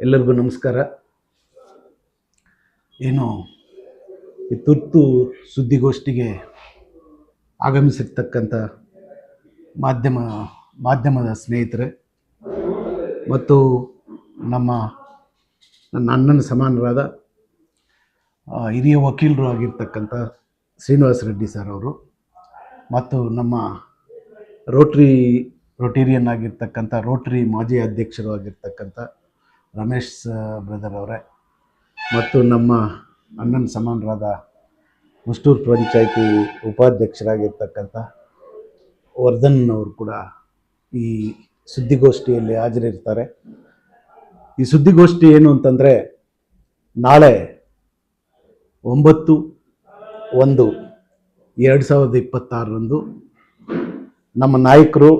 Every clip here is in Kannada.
ಎಲ್ಲರಿಗೂ ನಮಸ್ಕಾರ. ಏನು ಈ ತುರ್ತು ಸುದ್ದಿಗೋಷ್ಠಿಗೆ ಆಗಮಿಸಿರ್ತಕ್ಕಂಥ ಮಾಧ್ಯಮ, ಮಾಧ್ಯಮದ ಸ್ನೇಹಿತರೆ ಮತ್ತು ನಮ್ಮ ನನ್ನ ಅಣ್ಣನ ಸಮಾನರಾದ ಹಿರಿಯ ವಕೀಲರು ಆಗಿರ್ತಕ್ಕಂಥ ಶ್ರೀನಿವಾಸ ರೆಡ್ಡಿ ಸರ್ ಅವರು ಮತ್ತು ನಮ್ಮ ರೋಟ್ರಿ ರೊಟೇರಿಯನ್ ಆಗಿರ್ತಕ್ಕಂಥ ರೋಟ್ರಿ ಮಾಜಿ ಅಧ್ಯಕ್ಷರು ಆಗಿರ್ತಕ್ಕಂಥ ರಮೇಶ್ ಬ್ರದರ್ ಅವರೇ. ಮತ್ತು ನಮ್ಮ ಅಣ್ಣನ ಸಮಾನರಾದ ಮುಸ್ಟೂರು ಪಂಚಾಯಿತಿ ಉಪಾಧ್ಯಕ್ಷರಾಗಿರ್ತಕ್ಕಂಥ ವರ್ಧನ್ ಅವರು ಕೂಡ ಈ ಸುದ್ದಿಗೋಷ್ಠಿಯಲ್ಲಿ ಹಾಜರಿರ್ತಾರೆ. ಈ ಸುದ್ದಿಗೋಷ್ಠಿ ಏನು ಅಂತಂದರೆ, ನಾಳೆ ಒಂಬತ್ತು ಒಂದು ಎರಡು ಸಾವಿರದ ಇಪ್ಪತ್ತಾರರಂದು ನಮ್ಮ ನಾಯಕರು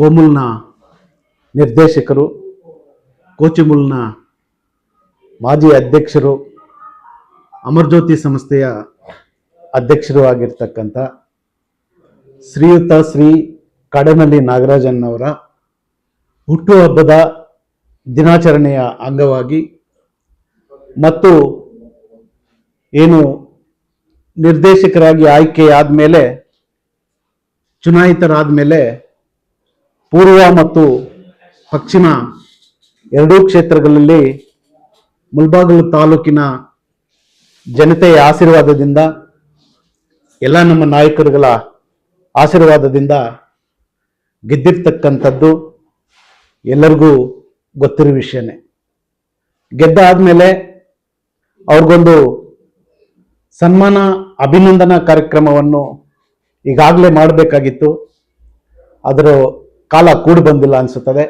ಕೋಮುಲ್ನ ನಿರ್ದೇಶಕರು, ಕೋಚಿಮುಲ್ನ ಮಾಜಿ ಅಧ್ಯಕ್ಷರು, ಅಮರ್ಜ್ಯೋತಿ ಸಂಸ್ಥೆಯ ಅಧ್ಯಕ್ಷರು ಆಗಿರ್ತಕ್ಕಂಥ ಶ್ರೀಯುತ ಶ್ರೀ ಕಡನಲ್ಲಿ ನಾಗರಾಜನ್ ಅವರ ಹುಟ್ಟುಹಬ್ಬದ ದಿನಾಚರಣೆಯ ಅಂಗವಾಗಿ ಮತ್ತು ಏನು ನಿರ್ದೇಶಕರಾಗಿ ಆಯ್ಕೆಯಾದ ಮೇಲೆ ಚುನಾಯಿತರಾದ ಮೇಲೆ ಪೂರ್ವ ಮತ್ತು ಪಶ್ಚಿಮ ಎರಡೂ ಕ್ಷೇತ್ರಗಳಲ್ಲಿ ಮುಲ್ಬಾಗಲು ತಾಲೂಕಿನ ಜನತೆಯ ಆಶೀರ್ವಾದದಿಂದ, ಎಲ್ಲ ನಮ್ಮ ನಾಯಕರುಗಳ ಆಶೀರ್ವಾದದಿಂದ ಗೆದ್ದಿರ್ತಕ್ಕಂಥದ್ದು ಎಲ್ಲರಿಗೂ ಗೊತ್ತಿರೋ ವಿಷಯನೇ. ಗೆದ್ದಾದಮೇಲೆ ಅವ್ರಿಗೊಂದು ಸನ್ಮಾನ, ಅಭಿನಂದನಾ ಕಾರ್ಯಕ್ರಮವನ್ನು ಈಗಾಗಲೇ ಮಾಡಬೇಕಾಗಿತ್ತು. ಅದರ ಕಾಲ ಕೂಡಿ ಬಂದಿಲ್ಲ ಅನಿಸುತ್ತದೆ.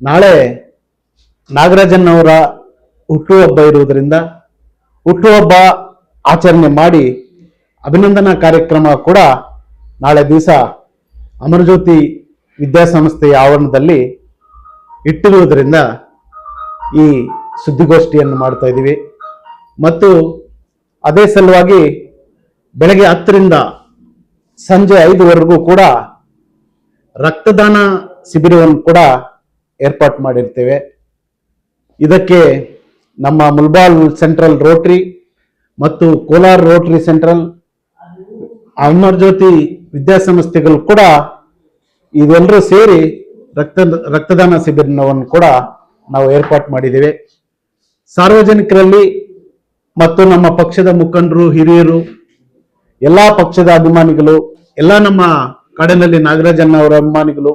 ನಾಳೆ ನಾಗರಾಜನ್ ಅವರ ಹುಟ್ಟುಹಬ್ಬ ಇರುವುದರಿಂದ ಹುಟ್ಟುಹಬ್ಬ ಆಚರಣೆ ಮಾಡಿ ಅಭಿನಂದನಾ ಕಾರ್ಯಕ್ರಮ ಕೂಡ ನಾಳೆ ದಿವಸ ಅಮರಜ್ಯೋತಿ ವಿದ್ಯಾಸಂಸ್ಥೆಯ ಆವರಣದಲ್ಲಿ ಇಟ್ಟಿರುವುದರಿಂದ ಈ ಸುದ್ದಿಗೋಷ್ಠಿಯನ್ನು ಮಾಡ್ತಾ ಇದ್ದೀವಿ. ಮತ್ತು ಅದೇ ಸಲುವಾಗಿ ಬೆಳಗ್ಗೆ ಹತ್ತರಿಂದ ಸಂಜೆ ಐದುವರೆಗೂ ಕೂಡ ರಕ್ತದಾನ ಶಿಬಿರವನ್ನು ಕೂಡ ಏರ್ಪಾಟ್ ಮಾಡಿರ್ತೇವೆ. ಇದಕ್ಕೆ ನಮ್ಮ ಮುಲ್ಬಾಲ್ ಸೆಂಟ್ರಲ್ ರೋಟ್ರಿ ಮತ್ತು ಕೋಲಾರ್ ರೋಟ್ರಿ ಸೆಂಟ್ರಲ್ ಅಮರ್ ಜ್ಯೋತಿ ವಿದ್ಯಾಸಂಸ್ಥೆಗಳು ಕೂಡ ಇದೆಲ್ಲರೂ ಸೇರಿ ರಕ್ತ, ರಕ್ತದಾನ ಶಿಬಿರವನ್ನು ಕೂಡ ನಾವು ಏರ್ಪಾಟ್ ಮಾಡಿದ್ದೇವೆ. ಸಾರ್ವಜನಿಕರಲ್ಲಿ ಮತ್ತು ನಮ್ಮ ಪಕ್ಷದ ಮುಖಂಡರು, ಹಿರಿಯರು, ಎಲ್ಲ ಪಕ್ಷದ ಅಭಿಮಾನಿಗಳು, ಎಲ್ಲ ನಮ್ಮ ಕಾಡಿನಲ್ಲಿ ನಾಗರಾಜನ್ ಅವರ ಅಭಿಮಾನಿಗಳು,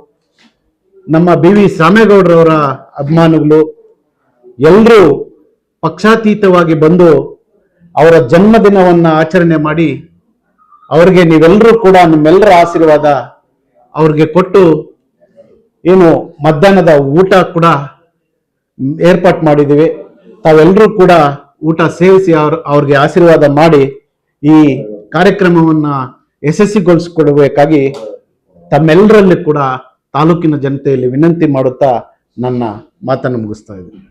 ನಮ್ಮ ಬಿ ವಿ ಸಾಮೇಗೌಡರವರ ಅಭಿಮಾನಿಗಳು ಎಲ್ಲರೂ ಪಕ್ಷಾತೀತವಾಗಿ ಬಂದು ಅವರ ಜನ್ಮದಿನವನ್ನ ಆಚರಣೆ ಮಾಡಿ ಅವರಿಗೆ ನೀವೆಲ್ಲರೂ ಕೂಡ ನಿಮ್ಮೆಲ್ಲರ ಆಶೀರ್ವಾದ ಅವ್ರಿಗೆ ಕೊಟ್ಟು ಏನು ಮಧ್ಯಾಹ್ನದ ಊಟ ಕೂಡ ಏರ್ಪಾಟ್ ಮಾಡಿದ್ದೀವಿ. ತಾವೆಲ್ಲರೂ ಕೂಡ ಊಟ ಸೇವಿಸಿ ಅವ್ರ ಅವ್ರಿಗೆ ಆಶೀರ್ವಾದ ಮಾಡಿ ಈ ಕಾರ್ಯಕ್ರಮವನ್ನ ಯಶಸ್ವಿಗೊಳಿಸಿಕೊಡಬೇಕಾಗಿ ತಮ್ಮೆಲ್ಲರಲ್ಲಿ ಕೂಡ ತಾಲೂಕಿನ ಜನತೆಯಲ್ಲಿ ವಿನಂತಿ ಮಾಡುತ್ತಾ ನನ್ನ ಮಾತನ್ನು ಮುಗಿಸ್ತಾ ಇದ್ದೀನಿ.